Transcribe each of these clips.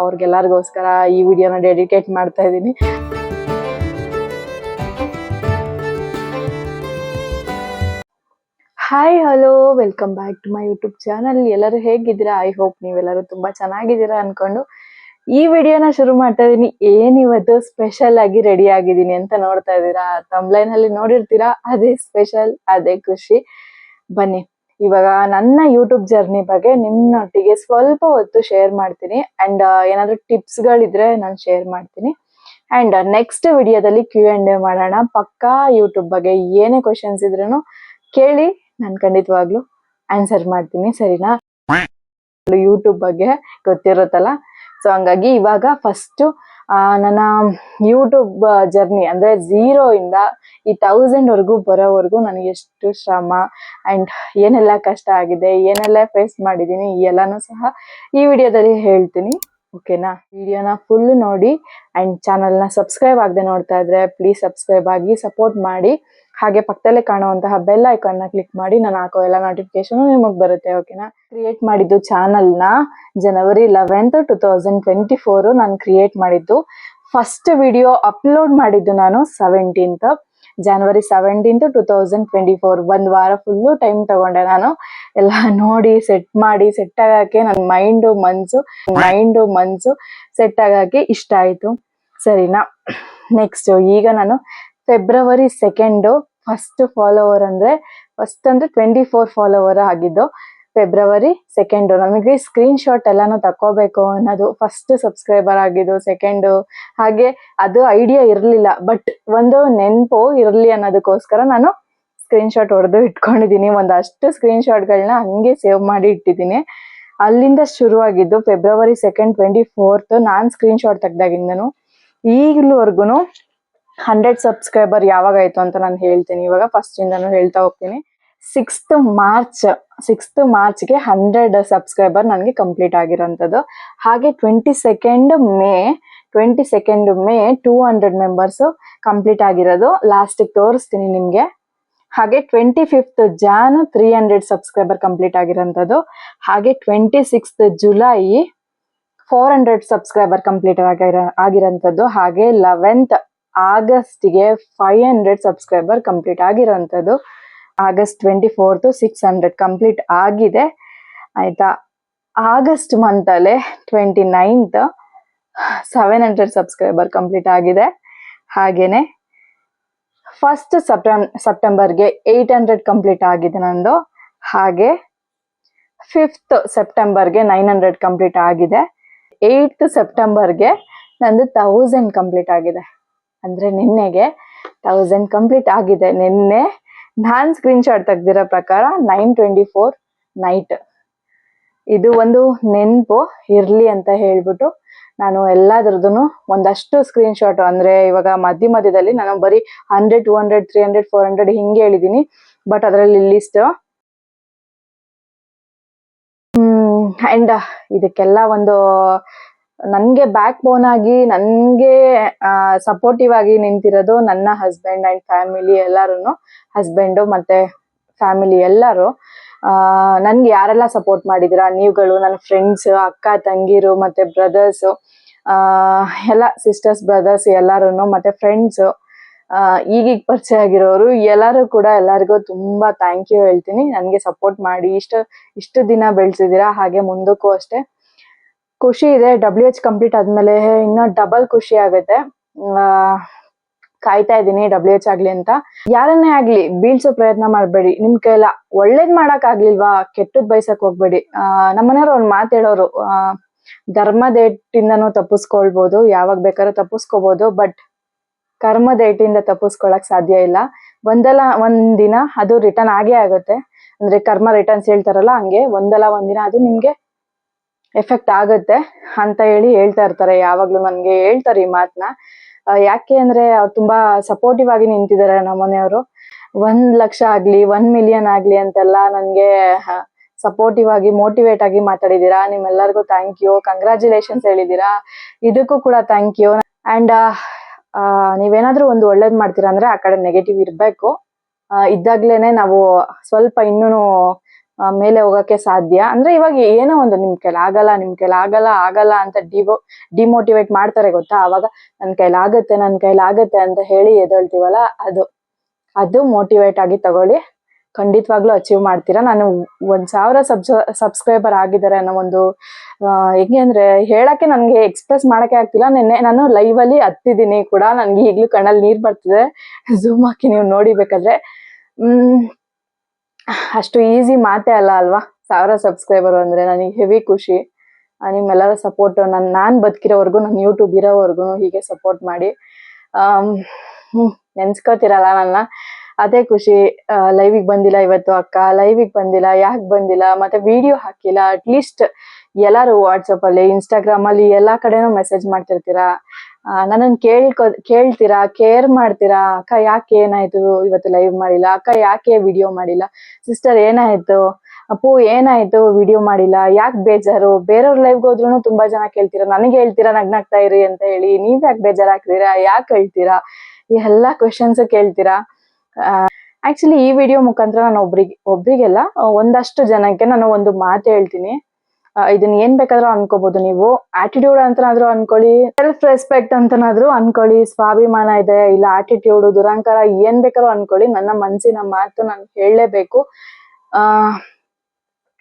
ಅವ್ರಿಗೆಲ್ಲರಿಗೋಸ್ಕರ ಈ ವಿಡಿಯೋನ ಡೆಡಿಕೇಟ್ ಮಾಡ್ತಾ ಇದ್ದೀನಿ. Hi hello welcome back to my YouTube channel ಎಲ್ಲರೂ ಹೇಗಿದ್ದೀರಾ? ಐ ಹೋಪ್ ನೀವೆಲ್ಲರೂ ತುಂಬಾ ಚೆನ್ನಾಗಿದ್ದೀರಾ ಅನ್ಕೊಂಡು ಈ ವಿಡಿಯೋನ ಶುರು ಮಾಡ್ತಾ ಇದೀನಿ ಏನ್ ಇವತ್ತು ಸ್ಪೆಷಲ್ ಆಗಿ ರೆಡಿ ಆಗಿದ್ದೀನಿ ಅಂತ ನೋಡ್ತಾ ಇದ್ದೀರಾ? ತಮ್ಲೈನಲ್ಲಿ ನೋಡಿರ್ತೀರಾ? ಅದೇ ಸ್ಪೆಷಲ್ ಅದೇ ಖುಷಿ. ಬನ್ನಿ. ಇವಾಗ ನನ್ನ ಯೂಟ್ಯೂಬ್ ಜರ್ನಿ ಬಗ್ಗೆ ನಿಮ್ಮೊಟ್ಟಿಗೆ ಸ್ವಲ್ಪ ಹೊತ್ತು ಶೇರ್ ಮಾಡ್ತೀನಿ. ಅಂಡ್ ಏನಾದ್ರೂ ಟಿಪ್ಸ್ ಗಳಿದ್ರೆ ನಾನು ಶೇರ್ ಮಾಡ್ತೀನಿ. ಅಂಡ್ ನೆಕ್ಸ್ಟ್ ವಿಡಿಯೋದಲ್ಲಿ ಕ್ಯೂ ಆ್ಯಂಡ್ ಎ ಮಾಡೋಣ. ಪಕ್ಕಾ ಯೂಟ್ಯೂಬ್ ಬಗ್ಗೆ ಏನೇ ಕ್ವಶನ್ಸ್ ಇದ್ರೂ ಕೇಳಿ ನಾನು ಖಂಡಿತವಾಗ್ಲೂ ಆನ್ಸರ್ ಮಾಡ್ತೀನಿ. ಸರಿನಾ? ಯೂಟ್ಯೂಬ್ ಬಗ್ಗೆ ಗೊತ್ತಿರುತ್ತಲ್ಲ. ಸೊ ಹಂಗಾಗಿ ಇವಾಗ ಫಸ್ಟ್ ನನ್ನ ಯೂಟ್ಯೂಬ್ ಜರ್ನಿ ಅಂದ್ರೆ ಝೀರೋ ಇಂದ ಈ ತೌಸಂಡ್ ವರ್ಗೂ ಬರೋವರೆಗೂ ನನಗೆ ಎಷ್ಟು ಶ್ರಮ ಅಂಡ್ ಏನೆಲ್ಲ ಕಷ್ಟ ಆಗಿದೆ, ಏನೆಲ್ಲ ಫೇಸ್ ಮಾಡಿದ್ದೀನಿ ಎಲ್ಲನೂ ಸಹ ಈ ವಿಡಿಯೋದಲ್ಲಿ ಹೇಳ್ತೀನಿ. ಓಕೆನಾ ವಿಡಿಯೋನ ಫುಲ್ ನೋಡಿ ಅಂಡ್ ಚಾನಲ್ನ ಸಬ್ಸ್ಕ್ರೈಬ್ ಆಗದೆ ನೋಡ್ತಾ ಇದ್ರೆ ಪ್ಲೀಸ್ ಸಬ್ಸ್ಕ್ರೈಬ್ ಆಗಿ ಸಪೋರ್ಟ್ ಮಾಡಿ. ಹಾಗೆ ಪಕ್ಕದಲ್ಲೇ ಕಾಣುವಂತಹ ಬೆಲ್ ಐಕಾನ್ನ ಕ್ಲಿಕ್ ಮಾಡಿ ನಾನು ಹಾಕೋ ಎಲ್ಲ ನೋಟಿಫಿಕೇಶನ್ ನಿಮಗೆ ಬರುತ್ತೆ ಓಕೆನಾ ಕ್ರಿಯೇಟ್ ಮಾಡಿದ್ದು ಚಾನಲ್ನ January eleventh two thousand twenty four ನಾನು ಕ್ರಿಯೇಟ್ ಮಾಡಿದ್ದು. ಫಸ್ಟ್ ವಿಡಿಯೋ ಅಪ್ಲೋಡ್ ಮಾಡಿದ್ದು ನಾನು seventeenth January seventeenth two thousand twenty four ಒಂದು ವಾರ ಫುಲ್ಲು ಟೈಮ್ ತಗೊಂಡೆ ನಾನು. ಎಲ್ಲ ನೋಡಿ ಸೆಟ್ ಮಾಡಿ ಸೆಟ್ ಆಗಕ್ಕೆ ನನ್ನ ಮೈಂಡು ಮನ್ಸು ಮೈಂಡು ಮನ್ಸು ಸೆಟ್ ಆಗಕ್ಕೆ ಇಷ್ಟ ಆಯ್ತು. ಸರಿನಾ? ನೆಕ್ಸ್ಟ್ ಈಗ ನಾನು ಫೆಬ್ರವರಿ ಸೆಕೆಂಡು ಫಸ್ಟ್ ಫಾಲೋವರ್ ಅಂದ್ರೆ ಫಸ್ಟ್ ಅಂದ್ರೆ ಟ್ವೆಂಟಿ ಫೋರ್ ಫಾಲೋವರ್ ಆಗಿದ್ದು ಫೆಬ್ರವರಿ ಸೆಕೆಂಡ್ ನನಗೆ ಸ್ಕ್ರೀನ್ ಶಾಟ್ ಎಲ್ಲಾನು ತಕೋಬೇಕು ಅನ್ನೋದು ಫಸ್ಟ್ ಸಬ್ಸ್ಕ್ರೈಬರ್ ಆಗಿದ್ದು ಸೆಕೆಂಡು ಹಾಗೆ ಅದು ಐಡಿಯಾ ಇರಲಿಲ್ಲ ಬಟ್ ಒಂದು ನೆನಪು ಇರಲಿ ಅನ್ನೋದಕ್ಕೋಸ್ಕರ ನಾನು ಸ್ಕ್ರೀನ್ ಶಾಟ್ ಹೊಡೆದು ಇಟ್ಕೊಂಡಿದ್ದೀನಿ. ಒಂದಷ್ಟು ಸ್ಕ್ರೀನ್ ಶಾಟ್ಗಳನ್ನ ಹಂಗೆ ಸೇವ್ ಮಾಡಿ ಇಟ್ಟಿದ್ದೀನಿ. ಅಲ್ಲಿಂದ ಶುರುವಾಗಿದ್ದು ಫೆಬ್ರವರಿ ಸೆಕೆಂಡ್ ಟ್ವೆಂಟಿ ಫೋರ್ತ್ ನಾನು ಸ್ಕ್ರೀನ್ ಶಾಟ್ ತೆಗ್ದಾಗಿಂದನು ಈಗಲವರೆಗೂ ಹಂಡ್ರೆಡ್ ಸಬ್ಸ್ಕ್ರೈಬರ್ ಯಾವಾಗ ಆಯ್ತು ಅಂತ ನಾನು ಹೇಳ್ತೀನಿ. ಇವಾಗ ಫಸ್ಟ್ ಇಂದನು ಹೇಳ್ತಾ ಹೋಗ್ತೀನಿ. ಸಿಕ್ಸ್ತ್ ಮಾರ್ಚ್ ಸಿಕ್ಸ್ತ್ ಮಾರ್ಚ್ಗೆ ಹಂಡ್ರೆಡ್ ಸಬ್ಸ್ಕ್ರೈಬರ್ ನನಗೆ ಕಂಪ್ಲೀಟ್ ಆಗಿರೋಂಥದ್ದು. ಹಾಗೆ twenty second May twenty second May two hundred members complete ಆಗಿರೋದು ಲಾಸ್ಟಿಗೆ ತೋರಿಸ್ತೀನಿ ನಿಮಗೆ. ಹಾಗೆ twenty fifth June three hundred subscriber complete ಆಗಿರೋಂಥದ್ದು. ಹಾಗೆ twenty sixth July four hundred subscriber complete ಆಗಿರೋ, ಆಗಿರೋಂಥದ್ದು. ಹಾಗೆ ಲೆವೆಂತ್ ಆಗಸ್ಟ್ಗೆ five hundred subscriber complete ಆಗಿರೋಂಥದ್ದು. August twenty fourth six hundred complete ಆಗಿದೆ. ಆಯಿತಾ? August ಮಂತಲ್ಲೇ twenty ninth seven hundred subscriber complete ಆಗಿದೆ. ಹಾಗೇನೆ first ಸೆಪ್ಟೆಂ ಸೆಪ್ಟೆಂಬರ್ಗೆ ಏಯ್ಟ್ ಹಂಡ್ರೆಡ್ ಕಂಪ್ಲೀಟ್ ಆಗಿದೆ ನಂದು. ಹಾಗೆ ಫಿಫ್ತ್ ಸೆಪ್ಟೆಂಬರ್ಗೆ ನೈನ್ ಹಂಡ್ರೆಡ್ ಕಂಪ್ಲೀಟ್ ಆಗಿದೆ. ಏಯ್ತ್ ಸೆಪ್ಟೆಂಬರ್ಗೆ ನಂದು ತೌಸಂಡ್ ಕಂಪ್ಲೀಟ್ ಆಗಿದೆ. ಅಂದ್ರೆ ನಿನ್ನೆಗೆ ತೌಸಂಡ್ ಕಂಪ್ಲೀಟ್ ಆಗಿದೆ. ನಿನ್ನೆ ನಾನ್ ಸ್ಕ್ರೀನ್ ಶಾಟ್ ತೆಗ್ದಿರೋ ಪ್ರಕಾರ ನೈನ್ ಟ್ವೆಂಟಿ ಫೋರ್ ನೈಟ್ ಇದು ಒಂದು ನೆನಪು, ಇರ್ಲಿ ಅಂತ ಹೇಳ್ಬಿಟ್ಟು ನಾನು ಎಲ್ಲಾದ್ರದ್ದು ಒಂದಷ್ಟು ಸ್ಕ್ರೀನ್ ಶಾಟ್ ಅಂದ್ರೆ ಇವಾಗ ಮಧ್ಯ ಮಧ್ಯದಲ್ಲಿ ನಾನು ಬರೀ hundred two hundred three hundred four hundred ಹಿಂಗೆ ಹೇಳಿದೀನಿ. ಬಟ್ ಅದರಲ್ಲಿ ಲಿಸ್ಟ್ ಅಂಡ್ ಇದಕ್ಕೆಲ್ಲ ಒಂದು ನನ್ಗೆ ಬ್ಯಾಕ್ ಬೋನ್ ಆಗಿ, ನನ್ಗೆ ಸಪೋರ್ಟಿವ್ ಆಗಿ ನಿಂತಿರೋದು ನನ್ನ ಹಸ್ಬೆಂಡ್ ಅಂಡ್ ಫ್ಯಾಮಿಲಿ ಎಲ್ಲಾರು ಹಸ್ಬೆಂಡು ಮತ್ತೆ ಫ್ಯಾಮಿಲಿ ಎಲ್ಲರೂ. ನನ್ಗೆ ಯಾರೆಲ್ಲ ಸಪೋರ್ಟ್ ಮಾಡಿದಿರಾ? ನೀವುಗಳು ನನ್ನ ಫ್ರೆಂಡ್ಸ್ ಅಕ್ಕ, ತಂಗಿರು, ಮತ್ತೆ ಬ್ರದರ್ಸ್ ಎಲ್ಲ ಸಿಸ್ಟರ್ಸ್ ಬ್ರದರ್ಸ್ ಎಲ್ಲರೂ ಮತ್ತೆ ಫ್ರೆಂಡ್ಸ್ ಈಗೀಗ ಪರಿಚಯ ಆಗಿರೋರು ಎಲ್ಲರೂ ಕೂಡ ಎಲ್ಲರಿಗೂ ತುಂಬಾ ಥ್ಯಾಂಕ್ ಯು ಹೇಳ್ತೀನಿ. ನನಗೆ ಸಪೋರ್ಟ್ ಮಾಡಿ, ಇಷ್ಟು ಇಷ್ಟು ದಿನ ಬೆಳೆಸಿದೀರಾ? ಹಾಗೆ ಮುಂದಕ್ಕೂ ಅಷ್ಟೇ. ಖುಷಿ ಇದೆ. ಡಬ್ಲ್ಯೂ ಎಚ್ ಕಂಪ್ಲೀಟ್ ಆದ್ಮೇಲೆ ಇನ್ನೂ ಡಬಲ್ ಖುಷಿ ಆಗುತ್ತೆ. ಕಾಯ್ತಾ ಇದ್ದೀನಿ ಡಬ್ಲ್ಯೂ ಎಚ್ ಆಗ್ಲಿ ಅಂತ. ಯಾರನ್ನೇ ಆಗ್ಲಿ, ಬೀಳ್ಸೋ ಪ್ರಯತ್ನ ಮಾಡಬೇಡಿ. ನಿಮ್ ಕೈಲ ಒಳ್ಳೇದ್ ಮಾಡಕ್ ಆಗ್ಲಿಲ್ವಾ? ಕೆಟ್ಟದ್ ಬಯಸಕ್ ಹೋಗ್ಬೇಡಿ. ನಮ್ಮನೆಯವ್ರು ಒಂದ್ ಮಾತ್ ಹೇಳೋರು, ಆ, ಧರ್ಮದೇಟಿಂದನೂ ತಪ್ಪಿಸ್ಕೊಳ್ಬೋದು. ಯಾವಾಗ ಬೇಕಾದ್ರೂ ತಪ್ಪಿಸ್ಕೋಬಹುದು ಬಟ್ ಕರ್ಮದೇಟಿಂದ ತಪ್ಪಿಸ್ಕೊಳಕ್ ಸಾಧ್ಯ ಇಲ್ಲ. ಒಂದಲ್ಲ ಒಂದಿನ ದಿನ ಅದು ರಿಟರ್ನ್ ಆಗೇ ಆಗುತ್ತೆ. ಅಂದ್ರೆ ಕರ್ಮ ರಿಟರ್ನ್ಸ್ ಹೇಳ್ತಾರಲ್ಲ, ಹಂಗೆ ಒಂದಲ್ಲ ಒಂದಿನ ಅದು ನಿಮ್ಗೆ ಎಫೆಕ್ಟ್ ಆಗುತ್ತೆ ಅಂತ ಹೇಳಿ ಹೇಳ್ತಾ ಇರ್ತಾರೆ. ಯಾವಾಗ್ಲೂ ನನ್ಗೆ ಹೇಳ್ತಾರೆ ಈ ಮಾತನ್ನ ಯಾಕೆ ಅಂದ್ರೆ ಅವ್ರು ತುಂಬಾ ಸಪೋರ್ಟಿವ್ ಆಗಿ ನಿಂತಿದ್ದಾರೆ ನಮ್ಮ ಮನೆಯವರು. ಒಂದ್ ಲಕ್ಷ ಆಗ್ಲಿ ಒನ್ ಮಿಲಿಯನ್ ಆಗ್ಲಿ ಅಂತೆಲ್ಲ ನನ್ಗೆ ಸಪೋರ್ಟಿವ್ ಆಗಿ ಮೋಟಿವೇಟ್ ಆಗಿ ಮಾತಾಡಿದೀರಾ ನಿಮ್ಮೆಲ್ಲರಿಗೂ ಥ್ಯಾಂಕ್ ಯು ಕಂಗ್ರಾಚುಲೇಷನ್ಸ್ ಹೇಳಿದೀರಾ ಇದಕ್ಕೂ ಕೂಡ ಥ್ಯಾಂಕ್ ಯು ಅಂಡ್ ನೀವೇನಾದ್ರೂ ಒಂದು ಒಳ್ಳೇದ್ ಮಾಡ್ತೀರಾ ಅಂದ್ರೆ ಆ ಕಡೆ ನೆಗೆಟಿವ್ ಇರ್ಬೇಕು. ಇದ್ದಾಗ್ಲೇನೆ ನಾವು ಸ್ವಲ್ಪ ಇನ್ನೂ ಮೇಲೆ ಹೋಗಕ್ಕೆ ಸಾಧ್ಯ? ಅಂದ್ರೆ ಇವಾಗ ಏನೋ ಒಂದು ನಿಮ್ ಕೈಲಿ ಆಗಲ್ಲ, ನಿಮ್ ಕೈಲಿ ಆಗಲ್ಲ ಆಗಲ್ಲ ಅಂತ ಡಿವೋ, ಡಿಮೋಟಿವೇಟ್ ಮಾಡ್ತಾರೆ ಗೊತ್ತಾ? ಅವಾಗ ನನ್ ಆಗತ್ತೆ, ನನ್ ಕೈಲಿ ಆಗತ್ತೆ ಅಂತ ಹೇಳಿ ಎದೊಳ್ತೀವಲ್ಲ ಅದು ಅದು ಮೋಟಿವೇಟ್ ಆಗಿ ತಗೊಳ್ಳಿ. ಖಂಡಿತವಾಗ್ಲೂ ಅಚೀವ್ ಮಾಡ್ತೀರಾ? ನಾನು ಒಂದ್ ಸಾವಿರ ಸಬ್ಸ್, ಸಬ್ಸ್ಕ್ರೈಬರ್ ಆಗಿದ್ದಾರೆ ಅನ್ನೋ ಒಂದು ಹೆಂಗೆ ಅಂದ್ರೆ ಹೇಳಕ್ಕೆ ನನ್ಗೆ ಎಕ್ಸ್ಪ್ರೆಸ್ ಮಾಡಕ್ಕೆ ಆಗ್ತಿಲ್ಲ. ನಿನ್ನೆ ನಾನು ಲೈವ್ ಅಲ್ಲಿ ಹತ್ತಿದ್ದೀನಿ ಕೂಡ. ನನ್ಗೆ ಈಗ್ಲೂ ಕಣ್ಣಲ್ಲಿ ನೀರ್ ಬರ್ತಿದೆ. ಝೂಮ್ ಹಾಕಿ ನೀವು ನೋಡಿಬೇಕಾದ್ರೆ. ಹ್ಮ್ ಅಷ್ಟು ಈಸಿ ಮಾತೇ ಅಲ್ಲ ಅಲ್ವಾ? ಸಾವಿರ ಸಬ್ಸ್ಕ್ರೈಬರ್ ಅಂದ್ರೆ ನನಗೆ ಹೆವಿ ಖುಷಿ. ನಿಮ್ಮೆಲ್ಲರ ಸಪೋರ್ಟ್ ನಾನು ನಾನ್ ಬದುಕಿರೋವರೆಗೂ ನನ್ನ ಯೂಟ್ಯೂಬ್ ಇರೋವರೆಗೂ ಹೀಗೆ ಸಪೋರ್ಟ್ ಮಾಡಿ. ನೆನ್ಸ್ಕೋತಿರಲ್ಲ ನನ್ನ? ಅದೇ ಖುಷಿ ಲೈವಿಗೆ ಬಂದಿಲ್ಲ ಇವತ್ತು ಅಕ್ಕ ಲೈವಿಗೆ ಬಂದಿಲ್ಲ, ಯಾಕೆ ಬಂದಿಲ್ಲ, ಮತ್ತೆ ವಿಡಿಯೋ ಹಾಕಿಲ್ಲ ಅಟ್ಲೀಸ್ಟ್ ಎಲ್ಲರೂ ವಾಟ್ಸಪ್ ಅಲ್ಲಿ ಇನ್ಸ್ಟಾಗ್ರಾಮ್ ಅಲ್ಲಿ, ಎಲ್ಲಾ ಕಡೆನೂ ಮೆಸೇಜ್ ಮಾಡ್ತಿರ್ತೀರಾ? ನನ್ನನ್ನು ಕೇಳ್ಕೊ, ಕೇಳ್ತೀರಾ? ಕೇರ್ ಮಾಡ್ತೀರಾ? ಅಕ್ಕ, ಯಾಕೆ ಏನಾಯ್ತು ಇವತ್ತು ಲೈವ್ ಮಾಡಿಲ್ಲ? ಅಕ್ಕ, ಯಾಕೆ ವಿಡಿಯೋ ಮಾಡಿಲ್ಲ? ಸಿಸ್ಟರ್ ಏನಾಯ್ತು? ಅಪ್ಪು, ಏನಾಯ್ತು ವಿಡಿಯೋ ಮಾಡಿಲ್ಲ? ಯಾಕೆ ಬೇಜಾರು? ಬೇರೆಯವ್ರ ಲೈವ್ಗೆ ಹೋದ್ರು ತುಂಬಾ ಜನ ಕೇಳ್ತೀರಾ? ನನಗೆ ಹೇಳ್ತೀರಾ ನಗ್ನಾಗ್ತಾ ಇರಿ ಅಂತ ಹೇಳಿ? ನೀವ್ ಯಾಕೆ ಬೇಜಾರಾಗ್ತೀರಾ? ಯಾಕೆ ಹೇಳ್ತೀರಾ? ಈ ಎಲ್ಲಾ ಕ್ವೆಶನ್ಸ್ ಕೇಳ್ತೀರಾ? ಆಕ್ಚುಲಿ ಈ ವಿಡಿಯೋ ಮುಖಾಂತರ ನಾನು ಒಬ್ರಿಗೆ, ಒಬ್ರಿಗೆಲ್ಲ ಒಂದಷ್ಟು ಜನಕ್ಕೆ ನಾನು ಒಂದು ಮಾತು ಹೇಳ್ತೀನಿ. ಇದನ್ನ ಏನ್ ಬೇಕಾದ್ರೂ ಅನ್ಕೋಬಹುದು ನೀವು. ಆಟಿಟ್ಯೂಡ್ ಅಂತನಾದ್ರೂ ಅನ್ಕೊಳ್ಳಿ. ಸೆಲ್ಫ್ ರೆಸ್ಪೆಕ್ಟ್ ಅಂತನಾದ್ರೂ ಅನ್ಕೊಳ್ಳಿ. ಸ್ವಾಭಿಮಾನ ಇದೆ, ಇಲ್ಲ ಆಟಿಟ್ಯೂಡ್ ದುರಂಕಾರ ಏನ್ ಬೇಕಾದ್ರೂ ಅನ್ಕೊಳ್ಳಿ. ನನ್ನ ಮನ್ಸಿನ ಮಾತು ನಾನು ಹೇಳಲೇಬೇಕು. ಆ,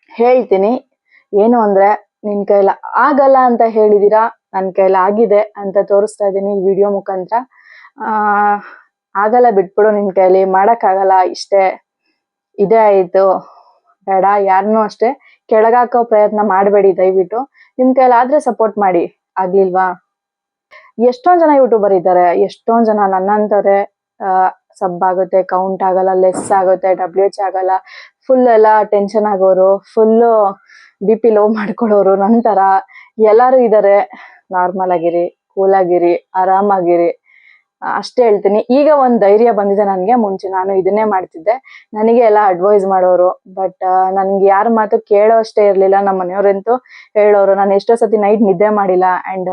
ಹೇಳ್ತೀನಿ. ಏನು ಅಂದ್ರೆ ನಿನ್ ಕೈಲ ಆಗಲ್ಲ ಅಂತ ಹೇಳಿದೀರಾ? ನನ್ ಕೈಲ ಆಗಿದೆ ಅಂತ ತೋರಿಸ್ತಾ ಇದ್ದೀನಿ ಈ ವಿಡಿಯೋ ಮುಖಾಂತರ. ಆ, ಆಗಲ್ಲ ಬಿಟ್ಬಿಡು ನಿನ್ ಕೈಲಿ. ಮಾಡಕ್ಕಾಗಲ್ಲ. ಇಷ್ಟೇ. ಇದೇ ಆಯ್ತು. ಬೇಡ. ಯಾರನ್ನೂ ಅಷ್ಟೇ. ಕೆಳಗಾಕೋ ಪ್ರಯತ್ನ ಮಾಡಬೇಡಿ ದಯವಿಟ್ಟು. ನಿಮ್ ಕೈಲಾದ್ರೆ ಸಪೋರ್ಟ್ ಮಾಡಿ. ಆಗ್ಲಿಲ್ವಾ? ಎಷ್ಟೊಂದ್ ಜನ ಯೂಟ್ಯೂಬರ್ ಇದ್ದಾರೆ, ಎಷ್ಟೊಂದ್ ಜನ ನನ್ನಂತವ್ರೆ ಸಬ್ ಆಗುತ್ತೆ ಕೌಂಟ್ ಆಗಲ್ಲ ಲೆಸ್ ಆಗುತ್ತೆ ಡಬ್ಲ್ಯೂ ಎಚ್ ಆಗಲ್ಲ. ಫುಲ್ ಎಲ್ಲ ಟೆನ್ಷನ್ ಆಗೋರು ಫುಲ್ ಬಿ ಪಿ ಲೋ ಮಾಡ್ಕೊಳ್ಳೋರು ನಂತರ ಎಲ್ಲಾರು ಇದಾರೆ. ನಾರ್ಮಲ್ ಆಗಿರಿ ಕೂಲ್ ಆಗಿರಿ, ಆರಾಮಾಗಿರಿ. ಅಷ್ಟೇ ಹೇಳ್ತೀನಿ. ಈಗ ಒಂದು ಧೈರ್ಯ ಬಂದಿದೆ ನನಗೆ, ಮುಂಚೆ ನಾನು ಇದನ್ನೇ ಮಾಡ್ತಿದ್ದೆ. ನನಗೆ ಎಲ್ಲ ಅಡ್ವೈಸ್ ಮಾಡೋರು ಬಟ್ ನನ್ಗೆ ಯಾರ ಮಾತು ಕೇಳೋ ಅಷ್ಟೇ ಇರಲಿಲ್ಲ. ನಮ್ಮ ಮನೆಯವ್ರಂತೂ ಹೇಳೋರು, ನಾನು ಎಷ್ಟೋ ಸತಿ ನೈಟ್ ನಿದ್ದೆ ಮಾಡಿಲ್ಲ ಅಂಡ್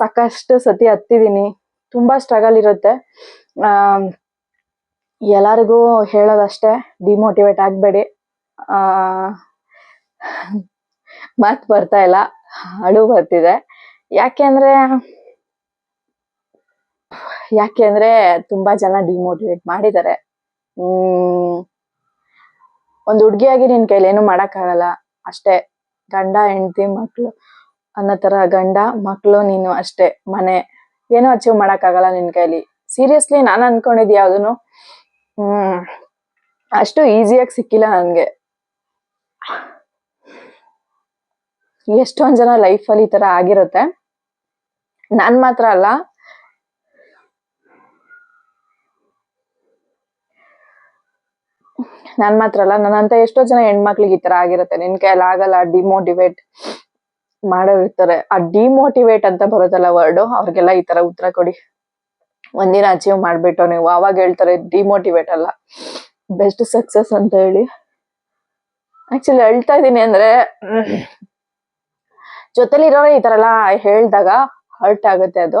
ಸಾಕಷ್ಟು ಸತಿ ಹತ್ತಿದ್ದೀನಿ ತುಂಬಾ ಸ್ಟ್ರಗಲ್ ಇರುತ್ತೆ. ಎಲ್ಲರಿಗೂ ಹೇಳೋದಷ್ಟೇ ಡಿಮೋಟಿವೇಟ್ ಆಗಬೇಡಿ. ಮಾತ್ ಬರ್ತಾ ಇಲ್ಲ. ಅಳು ಬರ್ತಿದೆ. ಯಾಕೆಂದ್ರೆ ಯಾಕೆಂದ್ರೆ ತುಂಬಾ ಜನ ಡಿಮೋಟಿವೇಟ್ ಮಾಡಿದ್ದಾರೆ. ಹ್ಮ್, ಒಂದು ಹುಡುಗಿಯಾಗಿ ನಿನ್ ಕೈಲಿ ಏನು ಮಾಡಕ್ಕಾಗಲ್ಲ. ಅಷ್ಟೇ, ಗಂಡ, ಹೆಂಡತಿ, ಮಕ್ಳು ಅನ್ನೋ ತರ ಗಂಡ, ಮಕ್ಳು, ನೀನು ಅಷ್ಟೇ, ಮನೆ. ಏನೂ ಅಚೀವ್ ಮಾಡಕ್ಕಾಗಲ್ಲ ನಿನ್ ಕೈಲಿ. ಸೀರಿಯಸ್ಲಿ ನಾನು ಅನ್ಕೊಂಡಿದ್ ಯಾವ್ದನು, ಹ್ಮ್, ಅಷ್ಟು ಈಸಿಯಾಗಿ ಸಿಕ್ಕಿಲ್ಲ ನನ್ಗೆ. ಎಷ್ಟೊಂದ್ ಜನ ಲೈಫ್ ಅಲ್ಲಿ ಈ ತರ ಆಗಿರುತ್ತೆ. ನಾನ್ ಮಾತ್ರ ಅಲ್ಲ ನಾನ್ ಮಾತ್ರ ಅಲ್ಲ ನನ್ನಂತ ಎಷ್ಟೋ ಜನ ಹೆಣ್ಮಕ್ಳಿಗೆ ಈ ತರ ಆಗಿರುತ್ತೆ. ನಿನ್ ಕೈಯಲ್ಲಿ ಆಗಲ್ಲ ಡಿಮೋಟಿವೇಟ್ ಮಾಡೋರಿರ್ತಾರೆ. ಆ ಡಿಮೋಟಿವೇಟ್ ಅಂತ ಬರೋದಲ್ಲ ವರ್ಡ್ ಅವ್ರಿಗೆಲ್ಲ ಈ ತರ ಉತ್ತರ ಕೊಡಿ. ಒಂದಿನ ಅಚೀವ್ ಮಾಡ್ಬಿಟ್ಟು ನೀವು. ಅವಾಗ ಹೇಳ್ತಾರೆ ಡಿಮೋಟಿವೇಟ್ ಅಲ್ಲ. ಬೆಸ್ಟ್ ಸಕ್ಸಸ್ ಅಂತ ಹೇಳಿ. ಆಕ್ಚುಲಿ ಹೇಳ್ತಾ ಇದ್ದೀನಿ ಅಂದ್ರೆ ಜೊತೆಲಿ ಇರೋರೆ ಈ ತರ ಎಲ್ಲ ಹೇಳ್ದಾಗ ಹರ್ಟ್ ಆಗುತ್ತೆ ಅದು.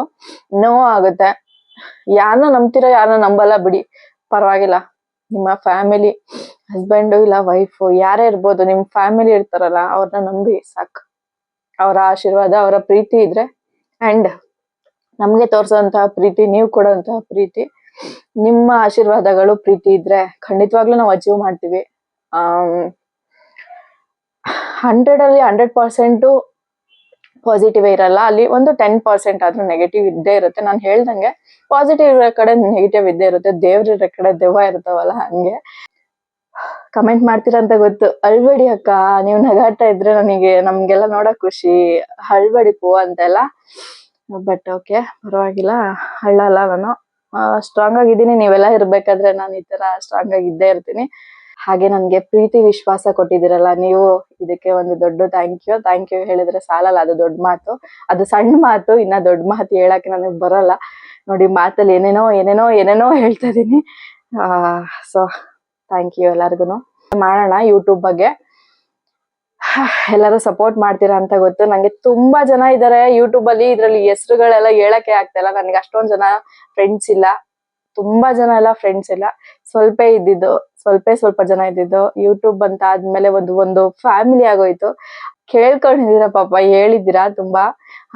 ನೋವು ಆಗುತ್ತೆ. ಯಾರನ್ನ ನಂಬ್ತಿರೋ ಯಾರನ್ನ ನಂಬಲ್ಲ ಬಿಡಿ. ಪರವಾಗಿಲ್ಲ. ನಿಮ್ಮ ಫ್ಯಾಮಿಲಿ ಹಸ್ಬೆಂಡು ಇಲ್ಲ ವೈಫು ಯಾರೇ ಇರ್ಬೋದು, ನಿಮ್ ಫ್ಯಾಮಿಲಿ ಇರ್ತಾರಲ್ಲ ಅವ್ರನ್ನ ನಂಬಿ ಸಾಕು. ಅವರ ಆಶೀರ್ವಾದ, ಅವರ ಪ್ರೀತಿ ಇದ್ರೆ ಅಂಡ್ ನಮಗೆ ತೋರ್ಸೋಂತಹ ಪ್ರೀತಿ, ನೀವು ಕೊಡೋಂತಹ ಪ್ರೀತಿ, ನಿಮ್ಮ ಆಶೀರ್ವಾದಗಳು ಪ್ರೀತಿ ಇದ್ರೆ ಖಂಡಿತವಾಗ್ಲೂ ನಾವು ಅಚೀವ್ ಮಾಡ್ತೀವಿ. ಹಂಡ್ರೆಡ್ ಅಲ್ಲಿ ಹಂಡ್ರೆಡ್ ಪರ್ಸೆಂಟು ಪಾಸಿಟಿವ್ ಇರಲ್ಲ, ಅಲ್ಲಿ ಒಂದು ಟೆನ್ ಪರ್ಸೆಂಟ್ ಆದ್ರೂ ನೆಗೆಟಿವ್ ಇದ್ದೇ ಇರುತ್ತೆ. ನಾನು ಹೇಳ್ದಂಗೆ ಪಾಸಿಟಿವ್ ಇರೋ ಕಡೆ ನೆಗೆಟಿವ್ ಇದ್ದೇ ಇರುತ್ತೆ. ದೇವ್ರ ಇರೋ ಕಡೆ ದೆವ್ವ ಇರ್ತಾವಲ್ಲ ಹಂಗೆ. ಕಮೆಂಟ್ ಮಾಡ್ತೀರಾ ಅಂತ ಗೊತ್ತು. ಅಳ್ಬೇಡಿ ಅಕ್ಕ, ನೀವು ನಗಾಡ್ತಾ ಇದ್ರೆ ನನಗೆ, ನಮ್ಗೆಲ್ಲ ನೋಡಕ್ ಖುಷಿ. ಅಳ್ಬೇಡಿ ಪೂ ಅಂತೆಲ್ಲ. ಬಟ್ ಓಕೆ ಪರವಾಗಿಲ್ಲ. ಅಳ್ಳಲ್ಲ ನಾನು. ಸ್ಟ್ರಾಂಗ್ ಆಗಿದ್ದೀನಿ. ನೀವೆಲ್ಲ ಇರ್ಬೇಕಾದ್ರೆ ನಾನು ಈ ತರ ಸ್ಟ್ರಾಂಗ್ ಆಗಿ ಇದ್ದೇ ಇರ್ತೀನಿ. ಹಾಗೆ ನನ್ಗೆ ಪ್ರೀತಿ ವಿಶ್ವಾಸ ಕೊಟ್ಟಿದ್ದೀರಲ್ಲ, ನೀವು ಇದಕ್ಕೆ ಒಂದು ದೊಡ್ಡ ಥ್ಯಾಂಕ್ ಯು ಥ್ಯಾಂಕ್ ಯು ಹೇಳಿದ್ರೆ ಸಾಲಲ್ಲ, ಅದು ದೊಡ್ಡ ಮಾತು. ಅದು ಸಣ್ಣ ಮಾತು, ಇನ್ನ ದೊಡ್ಡ ಮಾತು ಹೇಳಕ್ಕೆ ನನಗೆ ಬರಲ್ಲ. ನೋಡಿ, ಮಾತಲ್ಲಿ ಏನೇನೋ ಏನೇನೋ ಏನೇನೋ ಹೇಳ್ತಾ ಇದ್ದೀನಿ ಸೊ ಥ್ಯಾಂಕ್ ಯು ಎಲ್ಲರಿಗೂ ಮಾಡೋಣ ಯೂಟ್ಯೂಬ್ ಬಗ್ಗೆ. ಎಲ್ಲರೂ ಸಪೋರ್ಟ್ ಮಾಡ್ತೀರಾ ಅಂತ ಗೊತ್ತು. ನಂಗೆ ತುಂಬಾ ಜನ ಇದಾರೆ ಯೂಟ್ಯೂಬ್ ಅಲ್ಲಿ, ಇದ್ರಲ್ಲಿ ಹೆಸರುಗಳೆಲ್ಲ ಹೇಳಕ್ಕೆ ಆಗ್ತಾ ನನಗೆ ಅಷ್ಟೊಂದ್ ಜನ ಫ್ರೆಂಡ್ಸ್ ಇಲ್ಲ. ತುಂಬಾ ಜನ ಎಲ್ಲ ಫ್ರೆಂಡ್ಸ್ ಇಲ್ಲ. ಸ್ವಲ್ಪ ಇದ್ದಿದ್ದು. ಸ್ವಲ್ಪ ಸ್ವಲ್ಪ ಜನ ಇದ್ದಿದ್ದು ಯೂಟ್ಯೂಬ್ ಅಂತ ಆದ್ಮೇಲೆ ಒಂದು ಒಂದು ಫ್ಯಾಮಿಲಿ ಆಗೋಯ್ತು. ಕೇಳ್ಕೊಂಡಿದ್ದೀರಾ ಪಾಪ, ಹೇಳಿದ್ದೀರಾ ತುಂಬಾ.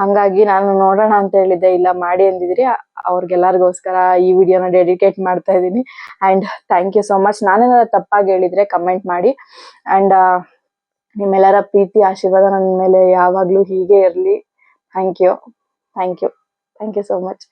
ಹಂಗಾಗಿ ನಾನು ನೋಡೋಣ ಅಂತ ಹೇಳಿದ್ದೆ, ಇಲ್ಲ ಮಾಡಿ ಅಂದಿದ್ರಿ. ಅವ್ರಿಗೆಲ್ಲರಿಗೋಸ್ಕರ ಈ ವಿಡಿಯೋನ ಡೆಡಿಕೇಟ್ ಮಾಡ್ತಾ ಇದ್ದೀನಿ. And thank you so much ನಾನೇನಾದ್ರು ತಪ್ಪಾಗಿ ಹೇಳಿದ್ರೆ ಕಮೆಂಟ್ ಮಾಡಿ. ಅಂಡ್ ನಿಮ್ಮೆಲ್ಲರ ಪ್ರೀತಿ, ಆಶೀರ್ವಾದ ನನ್ನ ಮೇಲೆ ಯಾವಾಗಲೂ ಹೀಗೆ ಇರಲಿ. Thank you thank you thank you so much